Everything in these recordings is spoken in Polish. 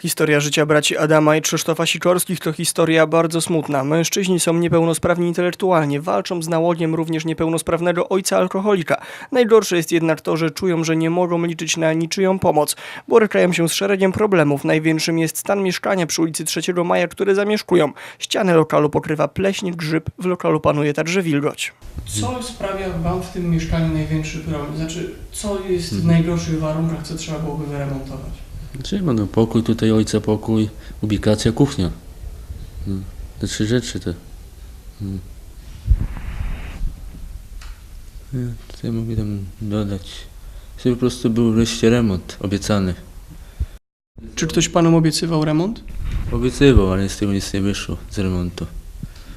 Historia życia braci Adama i Krzysztofa Sikorskich to historia bardzo smutna. Mężczyźni są niepełnosprawni intelektualnie, walczą z nałogiem również niepełnosprawnego ojca alkoholika. Najgorsze jest jednak to, że czują, że nie mogą liczyć na niczyją pomoc. Borykają się z szeregiem problemów. Największym jest stan mieszkania przy ulicy 3 Maja, które zamieszkują. Ściany lokalu pokrywa pleśń, grzyb, w lokalu panuje także wilgoć. Co sprawia Wam w tym mieszkaniu największy problem? Znaczy, co jest w najgorszych warunkach, co trzeba byłoby wyremontować? Znaczy, no, pokój tutaj, ojca pokój, ubikacja, kuchnia. No, te trzy rzeczy te. No. Ja, co ja mogę tam dodać? Żeby po prostu był wreszcie remont obiecany. Czy ktoś Panom obiecywał remont? Obiecywał, ale z tego nic nie wyszło z remontu.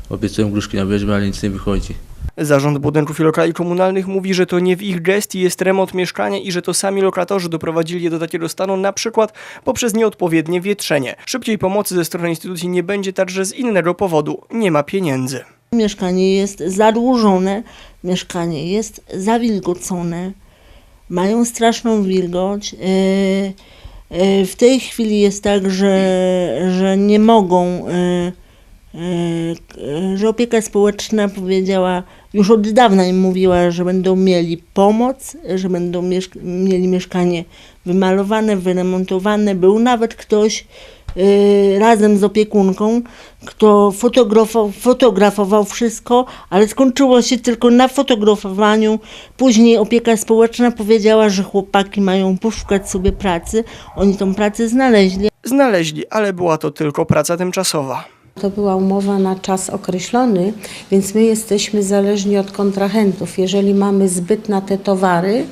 Obiecałem gruszki na wierzbę, ale nic nie wychodzi. Zarząd budynków i lokali komunalnych mówi, że to nie w ich gestii jest remont mieszkania i że to sami lokatorzy doprowadzili je do takiego stanu, na przykład poprzez nieodpowiednie wietrzenie. Szybkiej pomocy ze strony instytucji nie będzie także z innego powodu. Nie ma pieniędzy. Mieszkanie jest zadłużone, mieszkanie jest zawilgocone, mają straszną wilgoć. Yy, yy, W tej chwili jest tak, że, że nie mogą, yy, że opieka społeczna powiedziała, już od dawna im mówiła, że będą mieli pomoc, że będą mieli mieszkanie wymalowane, wyremontowane. Był nawet ktoś, y, razem z opiekunką, kto fotografował, fotografował wszystko, ale skończyło się tylko na fotografowaniu. Później opieka społeczna powiedziała, że chłopaki mają poszukać sobie pracy. Oni tą pracę znaleźli, Znaleźli, ale była to tylko praca tymczasowa. To była umowa na czas określony, więc my jesteśmy zależni od kontrahentów. Jeżeli mamy zbyt na te towary,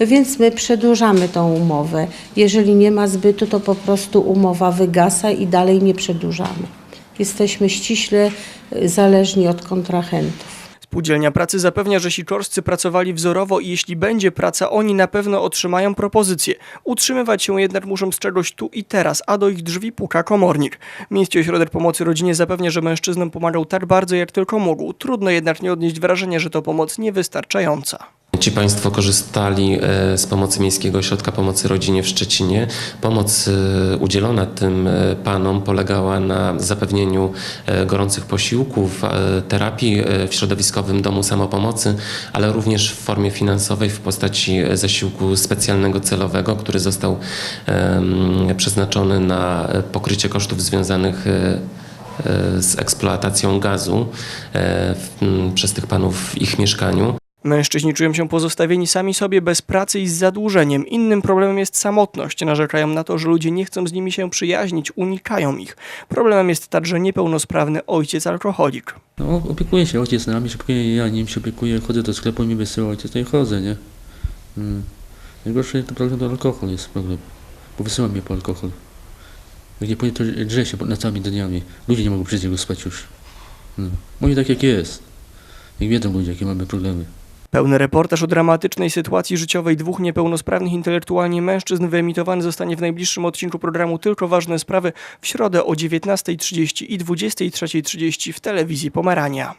więc my przedłużamy tą umowę. Jeżeli nie ma zbytu, to po prostu umowa wygasa i dalej nie przedłużamy. Jesteśmy ściśle y, zależni od kontrahentów. Spółdzielnia Pracy zapewnia, że sikorscy pracowali wzorowo i jeśli będzie praca, oni na pewno otrzymają propozycję. Utrzymywać się jednak muszą z czegoś tu i teraz, a do ich drzwi puka komornik. Miejski Ośrodek Pomocy Rodzinie zapewnia, że mężczyznom pomagał tak bardzo, jak tylko mógł. Trudno jednak nie odnieść wrażenia, że to pomoc niewystarczająca. Ci Państwo korzystali e, z pomocy Miejskiego Ośrodka Pomocy Rodzinie w Szczecinie. Pomoc e, udzielona tym e, panom polegała na zapewnieniu gorących posiłków, terapii w środowiskowym domu samopomocy, ale również w formie finansowej w postaci zasiłku specjalnego celowego, który został przeznaczony na pokrycie kosztów związanych z eksploatacją gazu przez tych panów w ich mieszkaniu. Mężczyźni czują się pozostawieni sami sobie bez pracy i z zadłużeniem. Innym problemem jest samotność. Narzekają na to, że ludzie nie chcą z nimi się przyjaźnić, unikają ich. Problemem jest także niepełnosprawny ojciec alkoholik. No, opiekuje się ojciec nami, się opiekuje, ja nim się opiekuję, chodzę do sklepu i mi wysyła ojciec, no i chodzę, nie? Mm. Najgorszy to problem to alkohol jest problem, bo wysyła mnie po alkohol. Jak nie pójdę, to drze się nocami, dniami. Ludzie nie mogą przyjść go spać już. No. Mówi tak jak jest. Jak wiedzą ludzie, jakie mamy problemy. Pełny reportaż o dramatycznej sytuacji życiowej dwóch niepełnosprawnych intelektualnie mężczyzn wyemitowany zostanie w najbliższym odcinku programu Tylko Ważne Sprawy w środę o 19.30 i 23.30 w telewizji Pomerania.